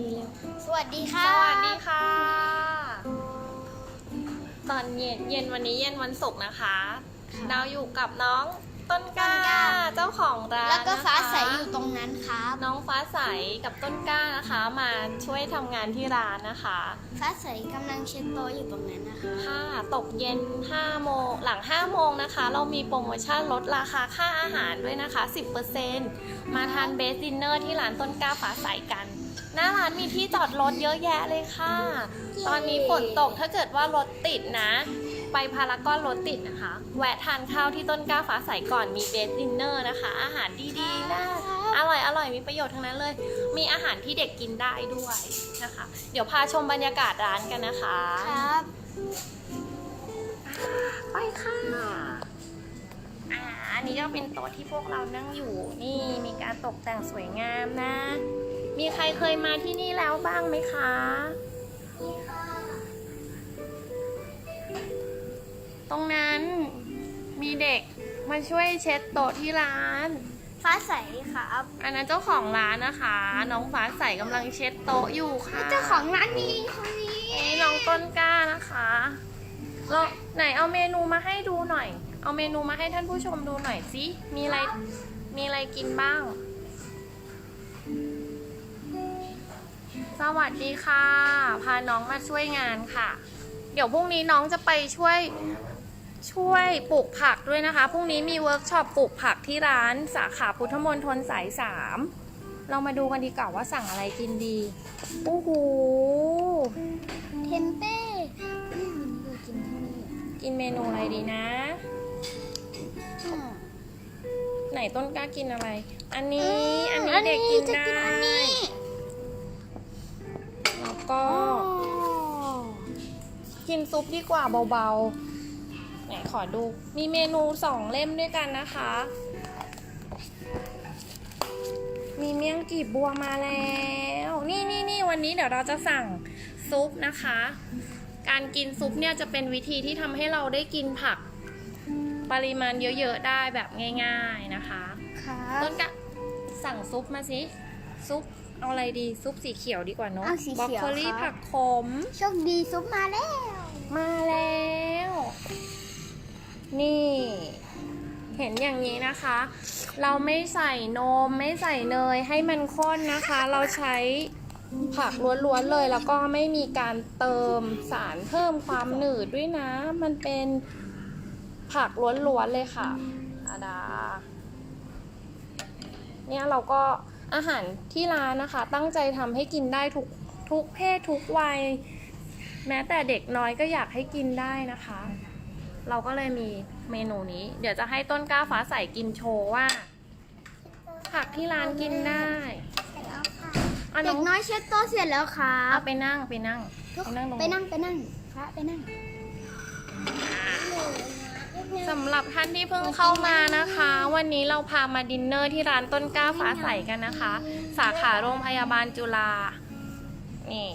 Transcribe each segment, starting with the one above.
ดีแล้ว สวัสดีสค่ะวัสดีค่ะ ตอนเย็นเย็นวันนี้เย็นวันศุกร์นะคะเราอยู่กับน้องต้นกล้า เจ้าของร้านแล้วก็นะคะฟ้าใสอยู่ตรงนั้นครับ น้องฟ้าใสกับต้นกล้านะคะ มาช่วยทำงานที่ร้านนะคะ ฟ้าใสกำลังเช็ดโต๊ะอยู่ตรงนั้นนะคะ ค่ะตกเย็น5โมงหลัง5โมงนะคะ เรามีโปรโมชั่นลดราคาค่าอาหารด้วยนะคะ 10%มาทานเบสดินเนอร์ที่ร้านต้นกล้าฟ้าใสกัน หน้าร้านมีที่จอดรถเยอะแยะเลยค่ะ ตอนนี้ฝนตกถ้าเกิดว่ารถติดนะ ไปพารากอนรถติดนะคะ แวะทานข้าวที่ต้นกล้าฟ้าใสก่อนมีเบสดินเนอร์นะคะ อาหารดีๆนะอร่อยอร่อยมีประโยชน์ทั้งนั้นเลย มีอาหารที่เด็กกินได้ด้วยนะคะ เดี๋ยวพาชมบรรยากาศร้านกันนะคะ ครับ ไปค่ะ อ่าอันนี้ก็เป็นโต๊ะที่พวกเรานั่งอยู่ นี่มีการตกแต่งสวยงามนะ มีใครเคยมาที่นี่แล้วบ้างไหมคะตรงนั้นมีเด็กมาช่วยเช็ดโต๊ะที่ร้าน ฟ้าใสครับ อันนั้นเจ้าของร้านนะคะ น้องฟ้าใสกำลังเช็ดโต๊ะอยู่ค่ะเจ้าของร้านนี้คนนี้ นี่น้องต้นกล้านะคะลองไหนเอาเมนูมาให้ดูหน่อย เอาเมนูมาให้ท่านผู้ชมดูหน่อยสิ มีอะไร มีอะไรกินบ้าง สวัสดีค่ะ พาน้องมาช่วยงานค่ะ เดี๋ยวพรุ่งนี้น้องจะไปช่วย ช่วยปลูกผักด้วยนะคะ พรุ่งนี้มีเวิร์กช็อปปลูกผักที่ร้านสาขาพุทธมณฑลสายสาม เรามาดูกันดีกว่าว่าสั่งอะไรกินดีโอ้โหเทมเป้อืมเรากินที่นี่กินเมนูอะไรดีนะอืม ไหนต้นกล้ากินอะไร อันนี้ อันนี้เด็กกินจะได้กินอันนี้แล้วก็อ๋อกินซุปดีกว่าเบาๆ ไหนขอดู มีเมนูสองเล่มด้วยกันนะคะ มีเมี่ยงกีบบัวมาแล้ว นี่นี่นี่วันนี้เดี๋ยวเราจะสั่งซุปนะคะ การกินซุปเนี่ยจะเป็นวิธีที่ทำให้เราได้กินผัก ปริมาณเยอะๆได้แบบง่าย ๆนะคะครับต้นกะสั่งซุปมาสิ ซุปเอาอะไรดีซุปสีเขียวดีกว่าเนาะเอาสีบรอกเขียวโคลีครัผับกขม โชคดีซุปมาแล้ว มาแล้ว นี่ เห็นอย่างนี้นะคะ เราไม่ใส่นมไม่ใส่เนยให้มันข้นนะคะ เราใช้ผักล้วนๆเลย แล้วก็ไม่มีการเติมสารเพิ่มความหนืดด้วยนะ มันเป็น ผักล้วนๆเลยค่ะอาดา เนี่ยเราก็อาหารที่ร้านนะคะ ตั้งใจทำให้กินได้ทุกทุกเพศทุกวัย แม้แต่เด็กน้อยก็อยากให้กินได้นะคะ เราก็เลยมีเมนูนี้ เดี๋ยวจะให้ต้นกล้าฟ้าใสกินโชว์ว่า ผักที่ร้านกินได้เอาน้เด็องกน้อยเช็ดโต๊ะเสร็จแล้วครัเอาบไปนั่งไปนั่งทุกไปนั่งตรงไปนั่งไปนั่งพระไปนั่ง สำหรับท่านที่เพิ่งเข้ามานะคะ วันนี้เราพามาดินเนอร์ที่ร้านต้นกล้าฟ้าใสกันนะคะ สาขาโรงพยาบาลจุฬานี่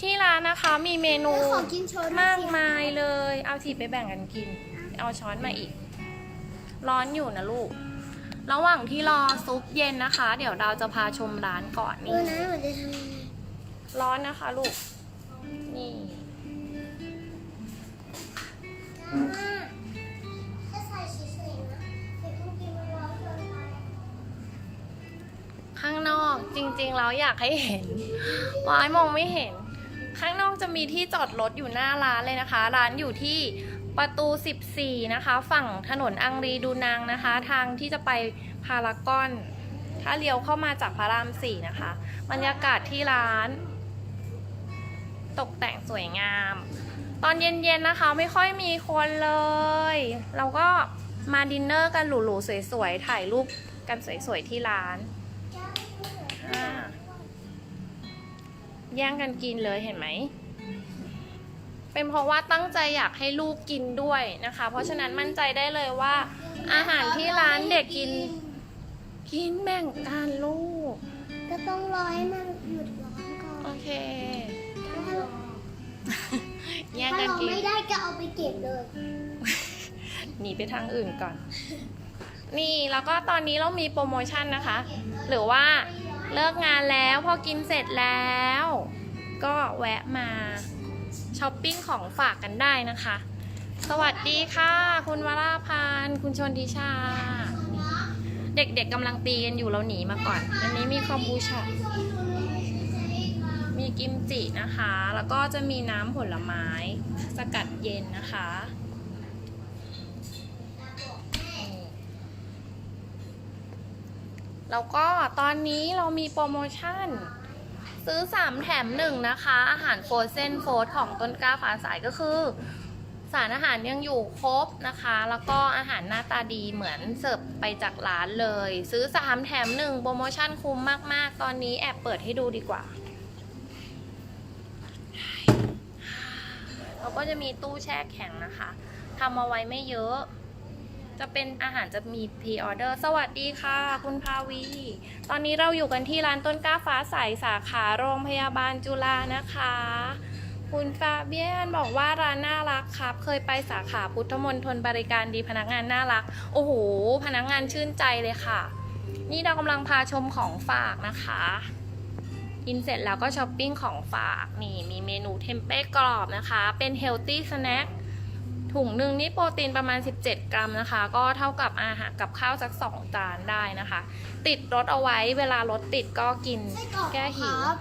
ที่ร้านนะคะมีเมนูขอกินโชว์ด้วยมากมายเลย เอาทีไปแบ่งกันกิน เอาช้อนมาอีก ร้อนอยู่นะลูก ระหว่างที่รอซุปเย็นนะคะ เดี๋ยวเราจะพาชมร้านก่อนนี่ร้อนนะคะลูก นี่ จริงๆแล้วอยากให้เห็นว้ายมองไม่เห็น ข้างนอกจะมีที่จอดรถอยู่หน้าร้านเลยนะคะ ร้านอยู่ที่ประตู 14 นะคะ ฝั่งถนนอังรีดูนางนะคะ ทางที่จะไปพารากอน ถ้าเลี้ยวเข้ามาจากพระรามสี่นะคะ บรรยากาศที่ร้าน ตกแต่งสวยงาม ตอนเย็นๆนะคะไม่ค่อยมีคนเลย เราก็มาดินเนอร์กันหรูๆสวยๆ ถ่ายรูปกันสวยๆที่ร้าน อ่าแย่งกันกินเลยเห็นไหม เป็นเพราะว่าตั้งใจอยากให้ลูกกินด้วยนะคะ เพราะฉะนั้นมั่นใจได้เลยว่า อาหารที่ร้านเด็กกิน กินแบ่งกันลูก ก็ต้องรอให้มันหยุดร้อนก่อนโอเคถ้าเราแย่งถ้ากันเรากิน ไม่ได้ก็เอาไปเก็บเลย หนีไปทางอื่นก่อน นี่แล้วก็ตอนนี้เรามีโปรโมชั่นนะคะ หรือว่า เลิกงานแล้วพอกินเสร็จแล้ว ก็แวะมาช้อปปิ้งของฝากกันได้นะคะ สวัสดีค่ะ คุณวราพันธ์คุณชนทิชา เด็กๆกำลังตีกันอยู่เราหนีมาก่อน อันนี้มีคอมบูชามีกิมจินะคะ แล้วก็จะมีน้ำผลไม้ สกัดเย็นนะคะ แล้วก็ตอนนี้เรามีโปรโมชั่น ซื้อ 3 แถม 1 นะคะ อาหารโฟรเซนโฟร์ของต้นกล้าฟ้าสายก็คือ สารอาหารยังอยู่ครบนะคะ แล้วก็อาหารหน้าตาดีเหมือนเสิร์ฟไปจากร้านเลย ซื้อ 3 แถม 1 โปรโมชั่นคุ้มมาก ๆ ตอนนี้แอบเปิดให้ดูดีกว่าเราก็จะมีตู้แช่แข็งนะคะทำเอาไว้ไม่เยอะ จะเป็นอาหารจะมีพรีออเดอร์ สวัสดีค่ะ คุณภาวี ตอนนี้เราอยู่กันที่ร้านต้นกล้าฟ้าใสสาขาโรงพยาบาลจุฬานะคะ คุณฟาเบียนบอกว่าร้านน่ารักครับ เคยไปสาขาพุทธมณฑลบริการดีพนักงานน่ารัก โอ้โห พนักงานชื่นใจเลยค่ะ นี่เรากำลังพาชมของฝากนะคะกินเสร็จแล้วก็ช้อปปิ้งของฝากนี่มีเมนูเทมเป้กรอบนะคะ เป็นเฮลตี้สแน็ค ถุงหนึ่งนี่โปรตีนประมาณ 17 กรัมนะคะ ก็เท่ากับอาหารกับข้าวสัก 2 จานได้นะคะ ติดรถเอาไว้เวลารถติดก็กินไส้กรอกแก้หิวครับ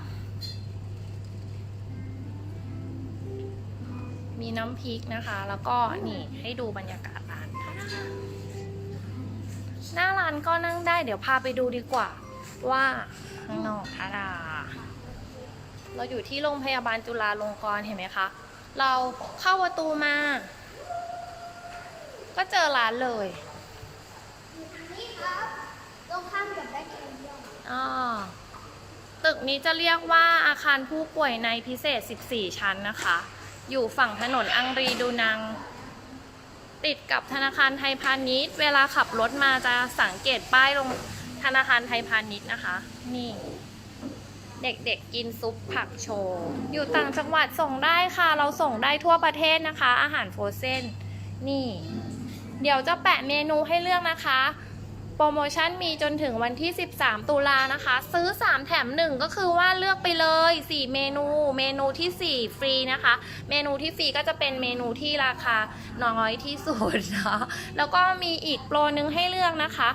มีน้ำพริกนะคะ แล้วก็นี่ให้ดูบรรยากาศร้านหน้าร้านก็นั่งได้เดี๋ยวพาไปดูดีกว่า ว่าข้างนอกทาดาเราอยู่ที่โรงพยาบาลจุฬาลงกรณ์เห็นไหมคะ เราเข้าประตูมาก็ เจอร้านเลยนี่ครับตรงข้ามกับแบล็คแคนยอนอ่าตึกนี้จะเรียกว่าอาคารผู้ป่วยในพิเศษ 14 ชั้นนะคะ อยู่ฝั่งถนนอังรีดูนัง ติดกับธนาคารไทยพาณิชย์ เวลาขับรถมาจะสังเกตป้ายลงธนาคารไทยพาณิชย์นะคะ นี่ เด็กๆกินซุปผักโชว์ อยู่ต่างจังหวัดส่งได้ค่ะ เราส่งได้ทั่วประเทศนะคะ อาหารโฟรเซนนี่ เดี๋ยวจะแปะเมนูให้เลือกนะคะ โปรโมชั่นมีจนถึงวันที่ 13 ตุลานะคะ ซื้อ 3 แถม 1 ก็คือว่าเลือกไปเลย 4 เมนู เมนูทีสี่4 ฟรีนะคะ เมนูที่ฟรีก็จะเป็นเมนูที่ราคาน้อยที่สุดนะแล้วก็มีอีกโปรนึงให้เลือกนะคะ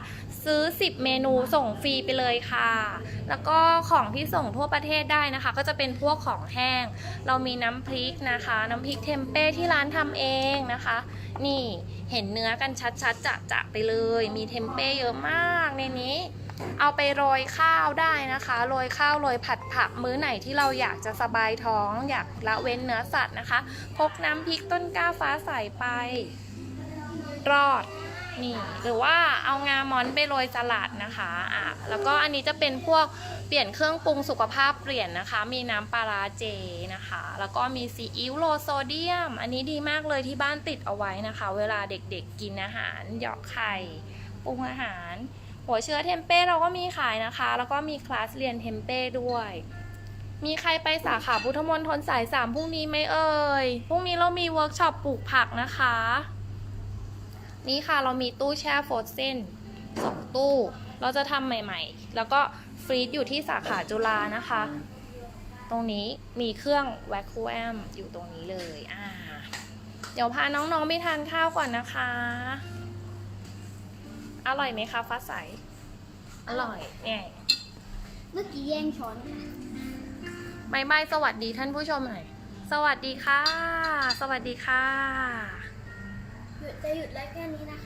ซื้อ 10 เมนูส่งฟรีไปเลยค่ะ แล้วก็ของที่ส่งทั่วประเทศได้นะคะ ก็จะเป็นพวกของแห้ง เรามีน้ำพริกนะคะ น้ำพริกเทมเป้ที่ร้านทำเองนะคะ นี่เห็นเนื้อกันชัดๆจะจะๆไปเลย มีเทมเป้เยอะมากในนี้เอาไปโรยข้าวได้นะคะ โรยข้าวโรยผัดผักมื้อไหนที่เราอยากจะสบายท้อง อยากละเว้นเนื้อสัตว์นะคะ พกน้ำพริกต้นกล้าฟ้าใสไป รอด นี่หรือว่าเอางามอนไปโรยสลัดนะคะอะแล้วก็อันนี้จะเป็นพวกเปลี่ยนเครื่องปรุงสุขภาพเปลี่ยนนะคะ มีน้ำปลาร้าเจนะคะ แล้วก็มีซีอิ๊วโลโซเดียม อันนี้ดีมากเลยที่บ้านติดเอาไว้นะคะ เวลาเด็กๆกินอาหารหยาะไข่ปรุงอาหาร หัวเชื้อเทมเป้เราก็มีขายนะคะ แล้วก็มีคลาสเรียนเทมเป้ด้วยมีใครไปสาขาพุทธมณฑลสายสามพรุ่งนี้ไหมเอ่ย พรุ่งนี้เรามีเวิร์กช็อปปลูกผักนะคะ นี่ค่ะเรามีตู้แช่โฟรเซนสองตู้ เราจะทำใหม่ๆ แล้วก็ฟรีซอยู่ที่สาขาจุฬานะคะ ตรงนี้มีเครื่องแวคคูแอมอยู่ตรงนี้เลยอ่าเดี๋ยวพาน้องๆไปทานข้าวก่อนนะคะ อร่อยไหมคะฟ้าใส อร่อยเนี่ยเมื่อกี้แย่งช้อนค่ะบายบายสวัสดีท่านผู้ชมหน่อย สวัสดีค่ะ สวัสดีค่ะหยุด จะหยุดไลฟ์แค่นี้นะคะ